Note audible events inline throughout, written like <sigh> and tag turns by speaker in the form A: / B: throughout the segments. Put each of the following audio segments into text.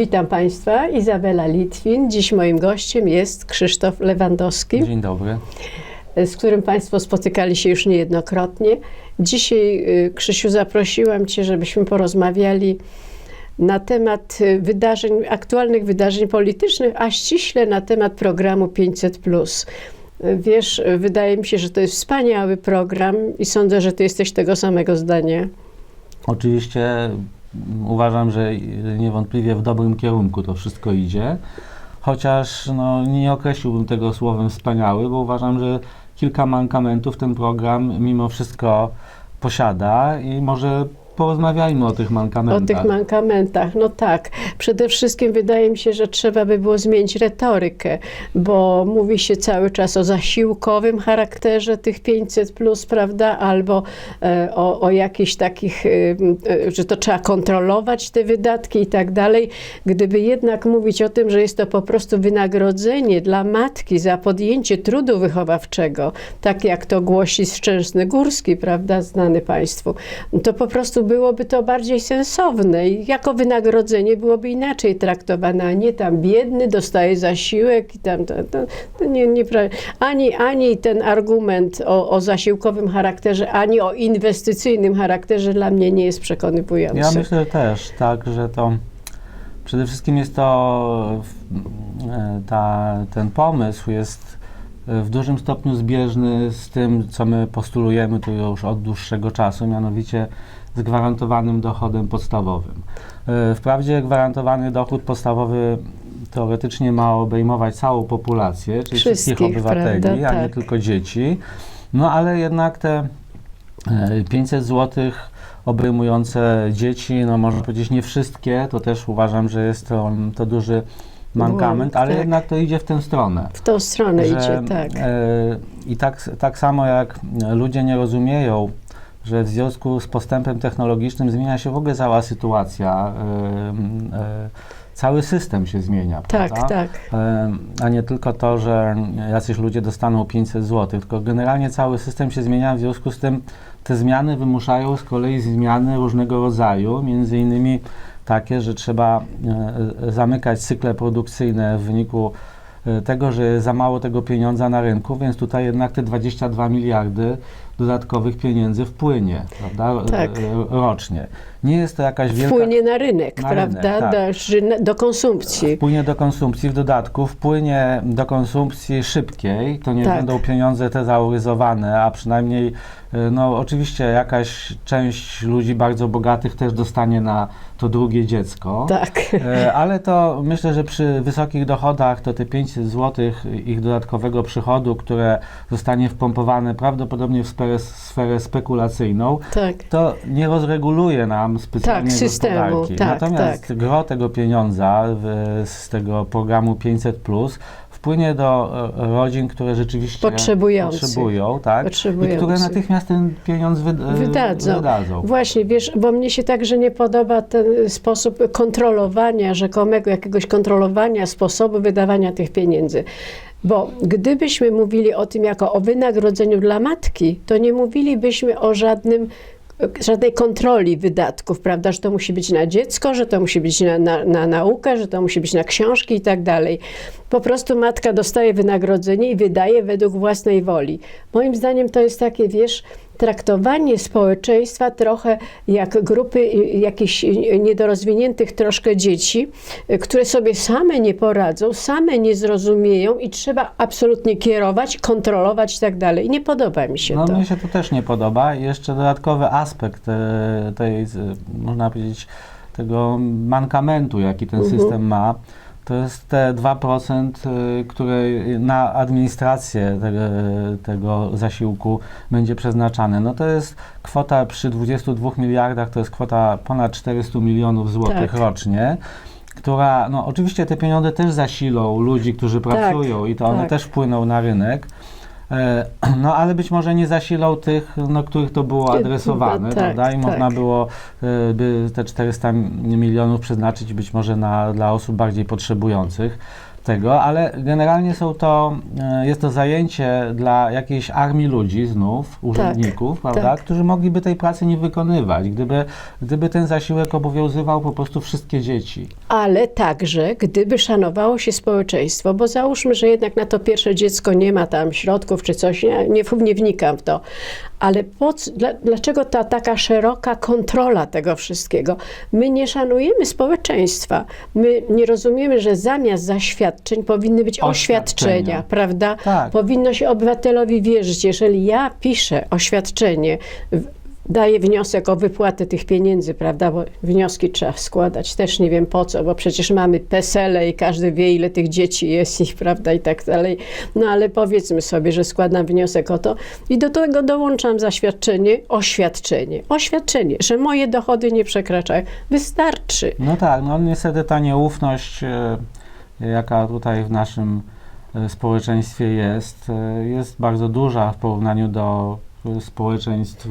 A: Witam Państwa, Izabela Litwin. Dziś moim gościem jest Krzysztof Lewandowski,
B: Dzień dobry.
A: z którym Państwo spotykali się już niejednokrotnie. Dzisiaj, y, Krzysiu, zaprosiłam Cię, żebyśmy porozmawiali na temat y, wydarzeń, aktualnych wydarzeń politycznych, a ściśle na temat programu 500. Y, Wiesz, wydaje mi się, że to jest wspaniały program i sądzę, że Ty jesteś tego samego zdania.
B: Oczywiście uważam, że niewątpliwie w dobrym kierunku to wszystko idzie, chociaż no, nie określiłbym tego słowem wspaniały, bo uważam, że kilka mankamentów ten program mimo wszystko posiada i może porozmawiajmy o tych
A: O
B: mankamentach.
A: tych mankamentach, no tak. Przede wszystkim wydaje mi się, że trzeba by było zmienić retorykę, bo mówi się cały czas o zasiłkowym charakterze tych 500, plus, prawda, albo e, o, o jakichś takich, e, e, że to trzeba kontrolować te wydatki i tak dalej. Gdyby jednak mówić o tym, że jest to po prostu wynagrodzenie dla matki za podjęcie trudu wychowawczego, tak jak to głosi Szczęsny Górski, prawda, znany Państwu, to po prostu byłoby to bardziej sensowne i jako wynagrodzenie byłoby inaczej traktowane, a nie tam biedny dostaje zasiłek i tam to, to, to nie, nie, ani, ani ten argument o, o zasiłkowym charakterze, ani o inwestycyjnym charakterze dla mnie nie jest przekonywujący.
B: Ja myślę też, tak, że to przede wszystkim jest to, e, ta, ten pomysł jest e, w dużym stopniu zbieżny z tym, co my postulujemy tu już od dłuższego czasu, mianowicie z gwarantowanym dochodem podstawowym. E, Wprawdzie gwarantowany dochód podstawowy teoretycznie ma obejmować całą populację, czyli wszystkich,
A: Wszystkich,
B: obywateli,
A: prawda?
B: a nie
A: Tak.
B: tylko dzieci. No ale jednak te e, 500 zł obejmujące dzieci, no można powiedzieć nie wszystkie, to też uważam, że jest to, to duży mankament, ale
A: tak.
B: jednak to idzie w tę stronę.
A: W tą stronę
B: że,
A: idzie, tak.
B: E, I tak, tak samo jak ludzie nie rozumieją, że w związku z postępem technologicznym zmienia się w ogóle cała sytuacja, e, e, cały system się zmienia,
A: Tak,
B: prawda?
A: tak.
B: E, a nie tylko to, że jacyś ludzie dostaną 500 zł, tylko generalnie cały system się zmienia, w związku z tym te zmiany wymuszają z kolei zmiany różnego rodzaju, między innymi takie, że trzeba zamykać cykle produkcyjne w wyniku tego, że jest za mało tego pieniądza na rynku, więc tutaj jednak te 22 miliardy dodatkowych pieniędzy wpłynie, prawda,
A: Tak.
B: e, rocznie. Nie jest to jakaś wielka...
A: Wpłynie na rynek,
B: Na
A: prawda,
B: rynek, tak.
A: do, do konsumpcji.
B: Wpłynie do konsumpcji, w dodatku wpłynie do konsumpcji szybkiej, to nie
A: Tak.
B: będą pieniądze tezauryzowane, a przynajmniej, y, no oczywiście jakaś część ludzi bardzo bogatych też dostanie na to drugie dziecko.
A: Tak.
B: E, Ale to myślę, że przy wysokich dochodach to te 500 zł ich dodatkowego przychodu, które zostanie wpompowane prawdopodobnie w sferę, sferę spekulacyjną,
A: Tak.
B: to nie rozreguluje nam specjalnie
A: Tak, systemu,
B: gospodarki.
A: tak,
B: Natomiast
A: tak.
B: gro tego pieniądza w, z tego programu 500 wpłynie do e, rodzin, które rzeczywiście potrzebują, tak? I które natychmiast ten pieniądz wy, e,
A: Wydadzą.
B: wydadzą.
A: Właśnie, wiesz, bo mnie się także nie podoba ten sposób kontrolowania, rzekomego jakiegoś kontrolowania sposobu wydawania tych pieniędzy. Bo gdybyśmy mówili o tym jako o wynagrodzeniu dla matki, to nie mówilibyśmy o żadnym żadnej kontroli wydatków, prawda, że to musi być na dziecko, że to musi być na, na, na naukę, że to musi być na książki i tak dalej. Po prostu matka dostaje wynagrodzenie i wydaje według własnej woli. Moim zdaniem to jest takie, wiesz, traktowanie społeczeństwa trochę jak grupy y, jakichś niedorozwiniętych troszkę dzieci, y, które sobie same nie poradzą, same nie zrozumieją i trzeba absolutnie kierować, kontrolować i tak dalej. Nie podoba mi się
B: No
A: to.
B: mnie się to też nie podoba. Jeszcze dodatkowy aspekt e, tej, można powiedzieć, tego mankamentu, jaki ten
A: Mhm.
B: system ma, to jest te 2%, e, które na administrację tego, tego zasiłku będzie przeznaczane. No to jest kwota przy 22 miliardach, to jest kwota ponad 400 milionów złotych
A: Tak.
B: rocznie. Która, no oczywiście te pieniądze też zasilą ludzi, którzy pracują i to one
A: tak.
B: też wpłyną na rynek. E, <clears throat> No ale być może nie zasilał tych, no, których to było <laughs> adresowane,
A: tak,
B: prawda? I
A: tak.
B: można było e, by te 400 milionów przeznaczyć być może na, dla osób bardziej potrzebujących. Tego, ale generalnie są to, e, jest to zajęcie dla jakiejś armii ludzi znów, urzędników, prawda,
A: tak.
B: którzy mogliby tej pracy nie wykonywać, gdyby, gdyby ten zasiłek obowiązywał po prostu wszystkie dzieci.
A: ale także gdyby szanowało się społeczeństwo, bo załóżmy, że jednak na to pierwsze dziecko nie ma tam środków czy coś, nie, nie, nie wnikam w to, ale po, dlaczego ta taka szeroka kontrola tego wszystkiego? My nie szanujemy społeczeństwa. My nie rozumiemy, że zamiast zaświadczeń powinny być
B: Oświadczenia.
A: oświadczenia, prawda?
B: Tak.
A: Powinno się obywatelowi wierzyć. Jeżeli ja piszę oświadczenie, daję wniosek o wypłatę tych pieniędzy, prawda, bo wnioski trzeba składać, też nie wiem po co, bo przecież mamy PESEL i każdy wie, ile tych dzieci jest ich, prawda, i tak dalej. No ale powiedzmy sobie, że składam wniosek o to i do tego dołączam zaświadczenie, oświadczenie. Oświadczenie, że moje dochody nie przekraczają. Wystarczy.
B: No tak, no niestety ta nieufność, e, jaka tutaj w naszym e, społeczeństwie jest, e, jest bardzo duża w porównaniu do e, społeczeństw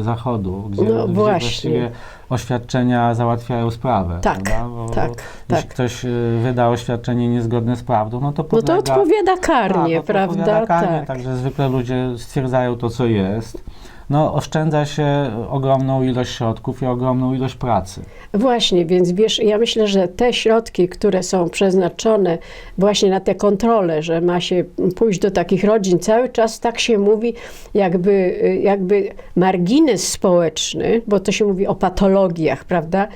B: Zachodu, gdzie,
A: No
B: gdzie właściwie oświadczenia załatwiają sprawę.
A: Tak,
B: prawda? Bo
A: tak,
B: Jeśli
A: tak.
B: ktoś wyda oświadczenie niezgodne z prawdą, no to
A: No
B: podlega...
A: to odpowiada karnie,
B: tak, no to
A: prawda?
B: odpowiada karnie,
A: tak.
B: Także zwykle ludzie stwierdzają to, co jest. No, oszczędza się ogromną ilość środków i ogromną ilość pracy.
A: Właśnie, więc wiesz, ja myślę, że te środki, które są przeznaczone właśnie na te kontrole, że ma się pójść do takich rodzin, cały czas tak się mówi, jakby, jakby margines społeczny, bo to się mówi o patologiach, prawda?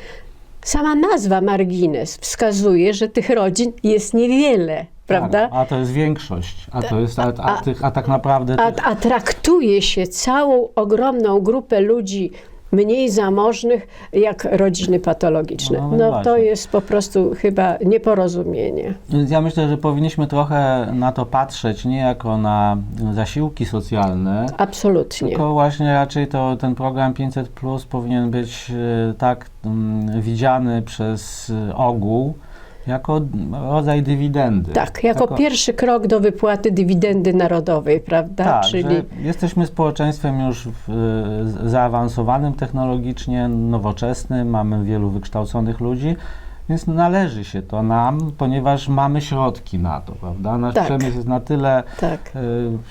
A: Sama nazwa margines wskazuje, że tych rodzin jest niewiele, prawda?
B: Tak, a to jest większość, a to jest, a, a,
A: a-
B: tych, a tak naprawdę
A: A,
B: tych,
A: a traktuje się całą ogromną grupę ludzi mniej zamożnych jak rodziny patologiczne.
B: No,
A: No,
B: no
A: to jest po prostu chyba nieporozumienie.
B: Więc ja myślę, że powinniśmy trochę na to patrzeć nie jako na zasiłki socjalne,
A: Absolutnie.
B: tylko właśnie raczej to ten program 500 Plus powinien być e, tak mm, widziany przez e, ogół jako rodzaj dywidendy.
A: Tak, jako
B: Jako-
A: pierwszy krok do wypłaty dywidendy narodowej, prawda?
B: Tak,
A: Czyli
B: że jesteśmy społeczeństwem już w, zaawansowanym technologicznie, nowoczesnym, mamy wielu wykształconych ludzi, więc należy się to nam, ponieważ mamy środki na to, prawda? Nasz
A: Tak.
B: przemysł jest na tyle
A: tak.
B: e,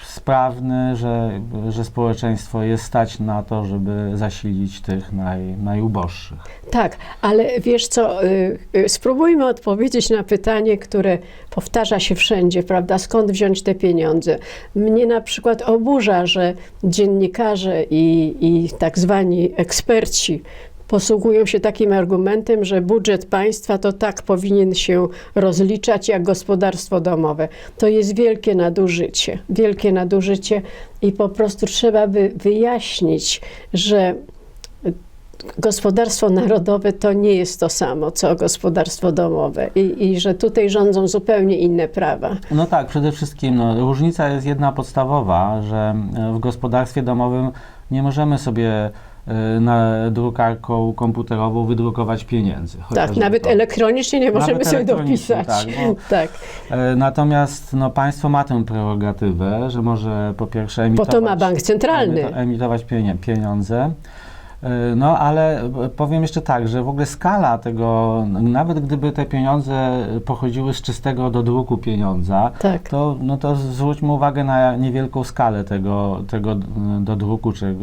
B: sprawny, że, że społeczeństwo jest stać na to, żeby zasilić tych naj, najuboższych.
A: Tak, ale wiesz co, y, y, spróbujmy odpowiedzieć na pytanie, które powtarza się wszędzie, prawda? Skąd wziąć te pieniądze? Mnie na przykład oburza, że dziennikarze i, i tak zwani eksperci posługują się takim argumentem, że budżet państwa to tak powinien się rozliczać jak gospodarstwo domowe. To jest wielkie nadużycie, wielkie nadużycie i po prostu trzeba by wyjaśnić, że gospodarstwo narodowe to nie jest to samo, co gospodarstwo domowe i, i że tutaj rządzą zupełnie inne prawa.
B: No tak, przede wszystkim no, różnica jest jedna podstawowa, że w gospodarstwie domowym nie możemy sobie e, na drukarką komputerową wydrukować pieniędzy.
A: Tak, nawet
B: to.
A: elektronicznie nie możemy
B: Nawet
A: sobie dopisać.
B: tak, bo- <laughs>
A: tak,
B: E, Natomiast no, państwo ma tę prerogatywę, że może po pierwsze
A: po
B: emitować,
A: to ma bank centralny.
B: emito- emitować pieniądze. E, No ale e, powiem jeszcze tak, że w ogóle skala tego, nawet gdyby te pieniądze pochodziły z czystego do druku pieniądza,
A: Tak.
B: to, no to zwróćmy uwagę na niewielką skalę tego, tego do druku, czy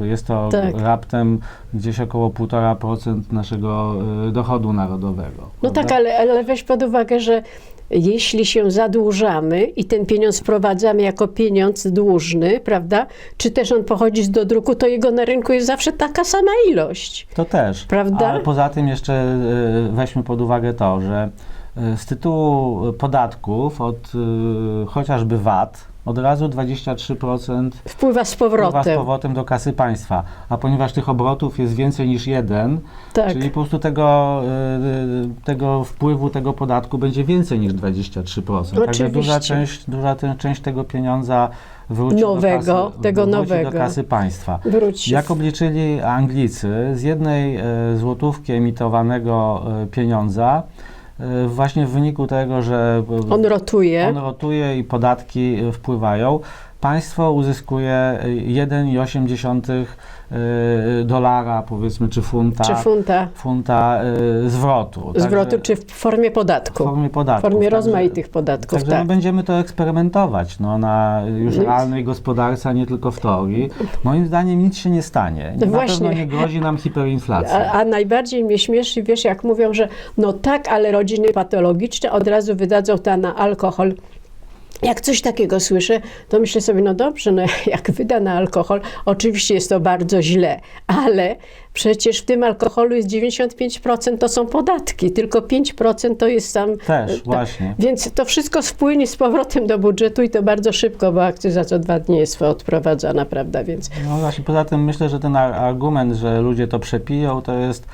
B: e, jest to
A: Tak.
B: raptem gdzieś około 1,5% naszego dochodu narodowego.
A: No
B: prawda?
A: tak, ale, ale weź pod uwagę, że jeśli się zadłużamy i ten pieniądz wprowadzamy jako pieniądz dłużny, prawda? Czy też on pochodzi z dodruku, to jego na rynku jest zawsze taka sama ilość.
B: To też.
A: Prawda?
B: Ale poza tym jeszcze e, weźmy pod uwagę to, że e, z tytułu podatków od e, chociażby VAT od razu 23%
A: Wpływa z
B: wpływa z
A: powrotem.
B: powrotem do kasy państwa. A ponieważ tych obrotów jest więcej niż jeden,
A: Tak.
B: czyli po prostu tego, e, tego wpływu, tego podatku będzie więcej niż 23%. Także duża część, duża ten- część tego pieniądza wróci
A: Nowego,
B: do kasy,
A: tego nowego.
B: do kasy państwa.
A: Wróci.
B: Jak obliczyli Anglicy, z jednej e, złotówki emitowanego pieniądza, właśnie w wyniku tego, że e,
A: On rotuje.
B: on rotuje i podatki e, wpływają, państwo uzyskuje y, 1,8 y, dolara, powiedzmy, czy funta,
A: Czy funta
B: funta y, zwrotu.
A: zwrotu,
B: Także-
A: czy w formie
B: w
A: podatku?
B: formie
A: W
B: podatków.
A: formie rozmaitych podatków,
B: Także
A: tak.
B: my będziemy to eksperymentować no, na już
A: No
B: realnej gospodarce, a nie tylko w teorii. Moim zdaniem nic się nie stanie.
A: No
B: Na
A: właśnie.
B: pewno nie grozi nam hiperinflacja.
A: A, a najbardziej mnie śmieszy, wiesz, jak mówią, że no tak, ale rodziny patologiczne od razu wydadzą to na alkohol. Jak coś takiego słyszę, to myślę sobie, no dobrze, no <laughs> jak wyda na alkohol, oczywiście jest to bardzo źle, ale przecież w tym alkoholu jest 95% to są podatki, tylko 5% to jest sam...
B: Też,
A: tak.
B: właśnie.
A: Więc to wszystko spłynie z powrotem do budżetu i to bardzo szybko, bo akcyza co dwa dni jest odprowadzana, prawda, więc...
B: No właśnie, poza tym myślę, że ten ar- argument, że ludzie to przepiją, to jest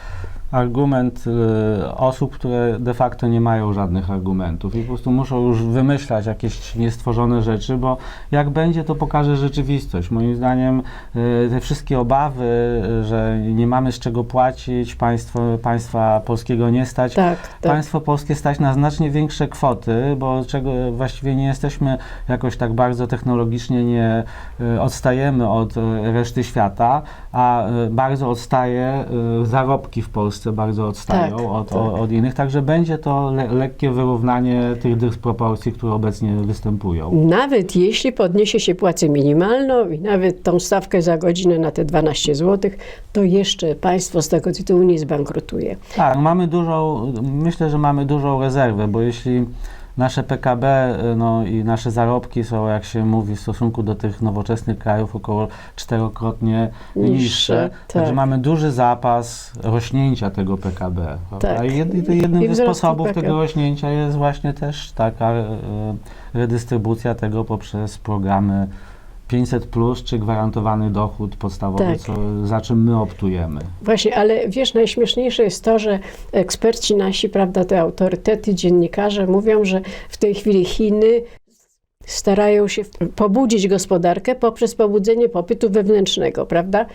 B: argument y, osób, które de facto nie mają żadnych argumentów i po prostu muszą już wymyślać jakieś niestworzone rzeczy, bo jak będzie, to pokaże rzeczywistość. Moim zdaniem y, te wszystkie obawy, y, że nie mamy z czego płacić, państwo, państwa polskiego nie stać,
A: Tak, tak.
B: Państwo polskie stać na znacznie większe kwoty, bo czego właściwie nie jesteśmy jakoś tak bardzo technologicznie nie y, odstajemy od y, reszty świata, a y, bardzo odstaje y, zarobki w Polsce bardzo odstają
A: Tak,
B: od,
A: tak.
B: od innych, także będzie to le, lekkie wyrównanie tych dysproporcji, które obecnie występują.
A: Nawet jeśli podniesie się płacę minimalną i nawet tą stawkę za godzinę na te 12 zł, to jeszcze państwo z tego tytułu nie zbankrutuje.
B: Tak, mamy dużą, myślę, że mamy dużą rezerwę, bo jeśli nasze PKB y, no, i nasze zarobki są, jak się mówi, w stosunku do tych nowoczesnych krajów około czterokrotnie
A: Niższe,
B: niższe, także
A: tak.
B: mamy duży zapas rośnięcia tego PKB.
A: Tak.
B: I jed, jednym
A: I
B: ze sposobów
A: PKB.
B: tego rośnięcia jest właśnie też taka y, redystrybucja tego poprzez programy 500 plus czy gwarantowany dochód podstawowy,
A: Tak.
B: co, za czym my optujemy.
A: Właśnie, ale wiesz, najśmieszniejsze jest to, że eksperci nasi, prawda, te autorytety, dziennikarze mówią, że w tej chwili Chiny starają się pobudzić gospodarkę poprzez pobudzenie popytu wewnętrznego, prawda?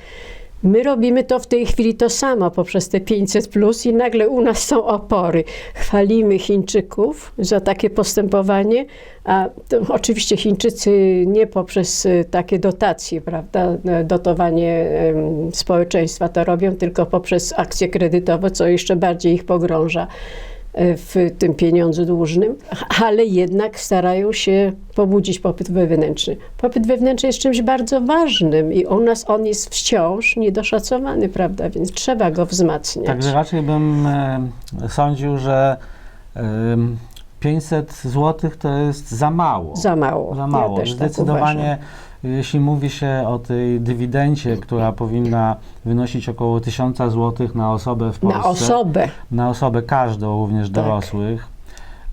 A: My robimy to w tej chwili to samo poprzez te 500 plus i nagle u nas są opory. Chwalimy Chińczyków za takie postępowanie, a oczywiście Chińczycy nie poprzez y, takie dotacje, prawda, e, dotowanie społeczeństwa to robią, tylko poprzez akcje kredytowe, co jeszcze bardziej ich pogrąża e, w tym pieniądzu dłużnym, ale jednak starają się pobudzić popyt wewnętrzny. Popyt wewnętrzny jest czymś bardzo ważnym i u nas on jest wciąż niedoszacowany, prawda, więc trzeba go wzmacniać.
B: Także raczej bym e, sądził, że em, 500 zł to jest za mało.
A: Za mało.
B: Za mało.
A: Ja też tak
B: Zdecydowanie, jeśli mówi się o tej dywidendzie, która powinna wynosić około 1000 zł na osobę w. Polsce.
A: Na osobę.
B: Na osobę każdą, również
A: Tak.
B: dorosłych.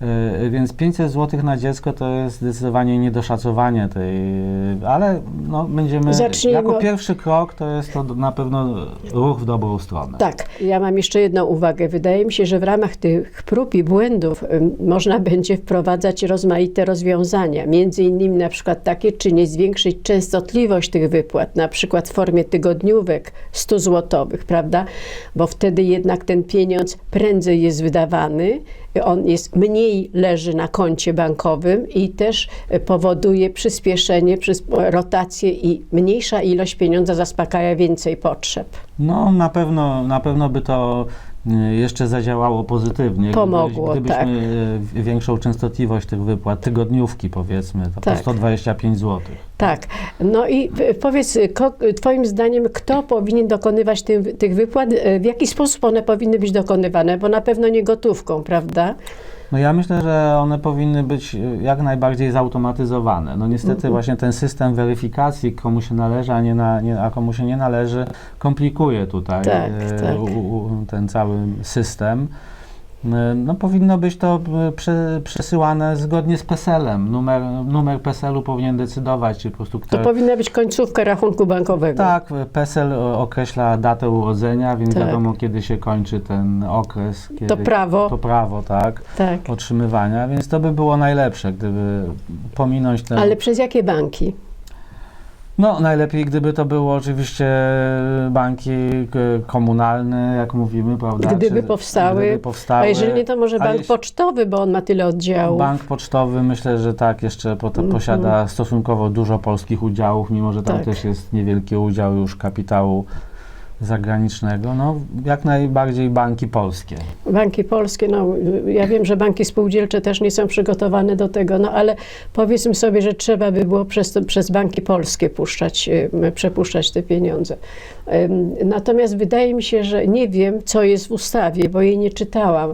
B: E, Więc 500 zł na dziecko to jest zdecydowanie niedoszacowanie tej, ale no, będziemy,
A: Zacznijmy
B: jako pierwszy krok to jest to na pewno ruch w dobrą stronę.
A: Tak, ja mam jeszcze jedną uwagę. Wydaje mi się, że w ramach tych prób i błędów ym, można będzie wprowadzać rozmaite rozwiązania. Między innymi na przykład takie, czy nie zwiększyć częstotliwość tych wypłat, na przykład w formie tygodniówek 100 złotowych, prawda? Bo wtedy jednak ten pieniądz prędzej jest wydawany, on jest mniej leży na koncie bankowym i też e, powoduje przyspieszenie, przys- rotację i mniejsza ilość pieniądza zaspokaja więcej potrzeb.
B: No na pewno, na pewno by to jeszcze zadziałało pozytywnie.
A: Pomogło,
B: Gdybyś-
A: tak.
B: Gdybyśmy y, większą częstotliwość tych wypłat, tygodniówki powiedzmy, to
A: Tak.
B: po 125 zł.
A: Tak. No i powiedz, Twoim zdaniem, kto powinien dokonywać tym, tych wypłat? E, W jaki sposób one powinny być dokonywane? Bo na pewno nie gotówką, prawda?
B: No ja myślę, że one powinny być y, jak najbardziej zautomatyzowane. No niestety
A: Mhm.
B: właśnie ten system weryfikacji, komu się należy, a, nie na, nie, a komu się nie należy, komplikuje tutaj
A: Tak,
B: y,
A: tak.
B: U, u, ten cały system. Y, No powinno być to prze, przesyłane zgodnie z PESEL-em. Numer, numer PESEL-u powinien decydować, czy po prostu
A: To
B: kto...
A: powinna być końcówka rachunku bankowego.
B: Tak, PESEL o- określa datę urodzenia, więc
A: Tak.
B: wiadomo kiedy się kończy ten okres. Kiedy,
A: To prawo.
B: To prawo, tak
A: tak.
B: otrzymywania, więc to by było najlepsze, gdyby pominąć ten.
A: Ale przez jakie banki?
B: No, najlepiej gdyby to było oczywiście banki k- komunalne, jak mówimy, prawda?
A: Gdyby
B: Czy-
A: powstały,
B: Gdyby powstały.
A: A jeżeli nie, to może bank
B: jeśli-
A: pocztowy, bo on ma tyle oddziałów.
B: Bank pocztowy myślę, że tak, jeszcze po-
A: Mhm.
B: posiada stosunkowo dużo polskich udziałów, mimo że tam
A: Tak.
B: też jest niewielki udział już kapitału zagranicznego. No, jak najbardziej banki polskie.
A: Banki polskie, no ja wiem, że banki spółdzielcze też nie są przygotowane do tego, no ale powiedzmy sobie, że trzeba by było przez, przez banki polskie puszczać, przepuszczać te pieniądze. Natomiast wydaje mi się, że nie wiem, co jest w ustawie, bo jej nie czytałam,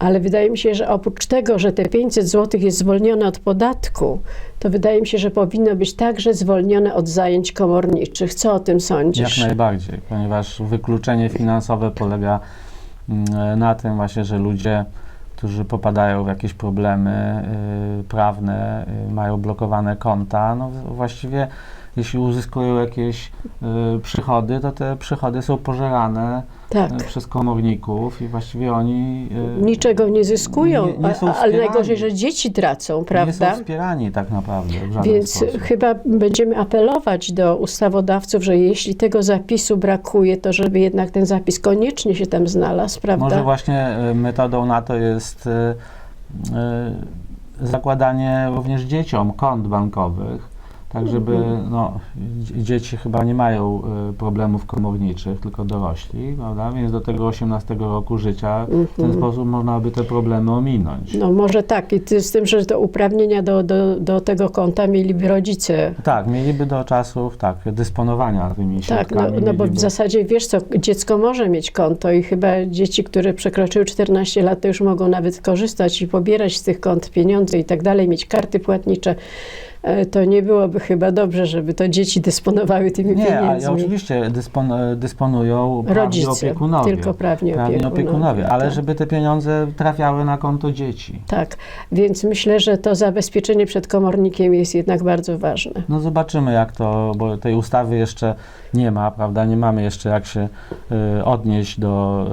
A: ale wydaje mi się, że oprócz tego, że te 500 zł jest zwolnione od podatku, to wydaje mi się, że powinno być także zwolnione od zajęć komorniczych. Co o tym sądzisz?
B: Jak najbardziej, ponieważ wykluczenie finansowe polega mm, na tym właśnie, że ludzie, którzy popadają w jakieś problemy y, prawne, y, mają blokowane konta, no właściwie jeśli uzyskują jakieś y, przychody, to te przychody są pożerane
A: Tak.
B: y, przez komorników i właściwie oni y,
A: Niczego nie zyskują,
B: nie- nie są
A: ale najgorzej, że dzieci tracą,
B: nie
A: prawda?
B: są wspierani tak naprawdę
A: Więc
B: sposób.
A: chyba będziemy apelować do ustawodawców, że jeśli tego zapisu brakuje, to żeby jednak ten zapis koniecznie się tam znalazł, prawda?
B: Może właśnie y, metodą na to jest y, y, zakładanie również dzieciom kont bankowych, tak żeby
A: Mhm.
B: no, dzie- dzieci chyba nie mają y, problemów komorniczych, tylko dorośli, prawda? Więc do tego 18 roku życia w ten sposób można by te problemy ominąć.
A: No może tak, i ty, z tym, że to uprawnienia do, do, do tego konta mieliby rodzice.
B: Tak, mieliby do czasów tak, dysponowania tymi
A: Tak, no,
B: środkami.
A: no bo w
B: mieliby-
A: zasadzie wiesz co, dziecko może mieć konto i chyba dzieci, które przekroczyły 14 lat, to już mogą nawet korzystać i pobierać z tych kont pieniądze i tak dalej, mieć karty płatnicze. E, To nie byłoby chyba dobrze, żeby to dzieci dysponowały tymi
B: Nie,
A: pieniędzmi.
B: oczywiście dyspon, dysponują prawni
A: Rodzice,
B: opiekunowie.
A: tylko prawnie
B: prawni
A: opiekunowie,
B: opiekunowie, ale
A: tak.
B: żeby te pieniądze trafiały na konto dzieci.
A: Tak, więc myślę, że to zabezpieczenie przed komornikiem jest jednak bardzo ważne.
B: No zobaczymy jak to, bo tej ustawy jeszcze nie ma, prawda? Nie mamy jeszcze jak się y, odnieść do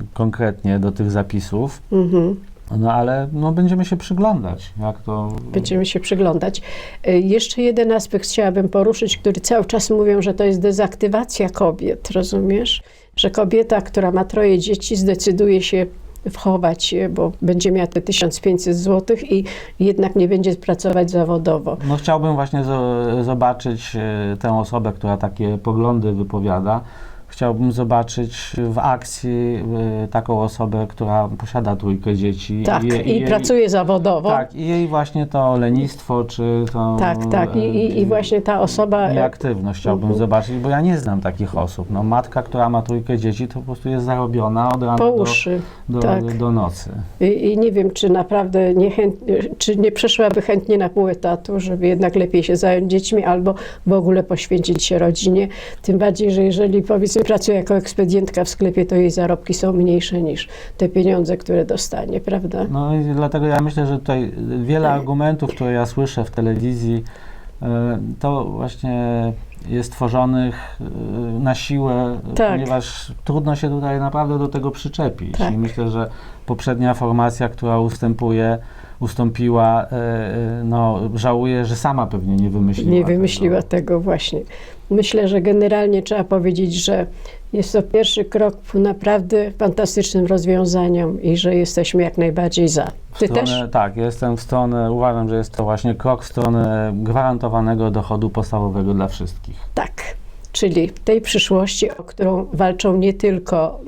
B: y, konkretnie do tych zapisów.
A: Mhm.
B: No ale no, będziemy się przyglądać, jak to.
A: Będziemy się przyglądać. Y, Jeszcze jeden aspekt chciałabym poruszyć, który cały czas mówią, że to jest dezaktywacja kobiet, rozumiesz? Że kobieta, która ma troje dzieci, zdecyduje się wchować je, bo będzie miała te 1500 zł i jednak nie będzie pracować zawodowo.
B: No chciałbym właśnie zo- zobaczyć y, tę osobę, która takie poglądy wypowiada. Chciałbym zobaczyć w akcji y, taką osobę, która posiada trójkę dzieci.
A: Tak,
B: je-
A: i
B: jej-
A: pracuje zawodowo.
B: Tak, i jej właśnie to lenistwo, czy to.
A: tak, tak. I, i, i właśnie ta osoba...
B: Nieaktywność chciałbym
A: Mhm.
B: zobaczyć, bo ja nie znam takich osób. No, matka, która ma trójkę dzieci, to po prostu jest zarobiona od rana do, do,
A: tak.
B: do nocy.
A: I, I nie wiem, czy naprawdę nie chęt, czy nie przeszłaby chętnie na pół etatu, żeby jednak lepiej się zająć dziećmi albo w ogóle poświęcić się rodzinie. Tym bardziej, że jeżeli powiedzmy pracuje jako ekspedientka w sklepie, to jej zarobki są mniejsze niż te pieniądze, które dostanie, prawda?
B: No i dlatego ja myślę, że tutaj wiele
A: Tak.
B: argumentów, które ja słyszę w telewizji, e, to właśnie jest tworzonych e, na siłę,
A: Tak.
B: ponieważ trudno się tutaj naprawdę do tego przyczepić.
A: Tak.
B: I myślę, że poprzednia formacja, która ustępuje, ustąpiła, e, e, no, żałuje, że sama pewnie nie wymyśliła.
A: Nie
B: tego.
A: wymyśliła tego właśnie. Myślę, że generalnie trzeba powiedzieć, że jest to pierwszy krok ku naprawdę fantastycznym rozwiązaniom i że jesteśmy jak najbardziej za. Ty
B: stronę,
A: też?
B: Tak, jestem w stronę, uważam, że jest to właśnie krok w stronę gwarantowanego dochodu podstawowego dla wszystkich.
A: Tak. Czyli tej przyszłości, o którą walczą nie tylko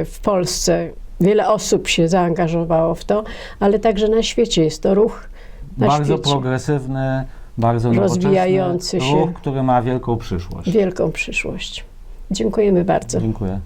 A: y, w Polsce, wiele osób się zaangażowało w to, ale także na świecie. Jest to ruch na
B: bardzo
A: świecie.
B: progresywny, bardzo
A: Rozwijający się.
B: ruch, który ma wielką przyszłość.
A: Wielką przyszłość. Dziękujemy bardzo.
B: Dziękuję.